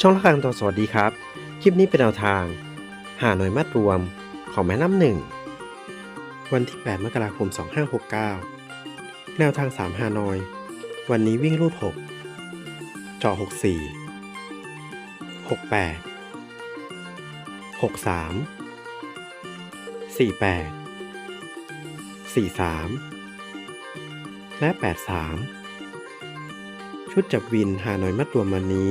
ช่องละครังตอสวัสดีครับ คลิปนี้เป็นแนวทาง หาหน่วยมัดรวมของแม่น้ำหนึ่ง วันที่ 8 มกราคม 2569 แนวทาง3ฮานอย วันนี้วิ่งรูด 6จาะ64 68 63 48 43และ 83 ชุดจับวินหาหน่อยมัดรวมวันนี้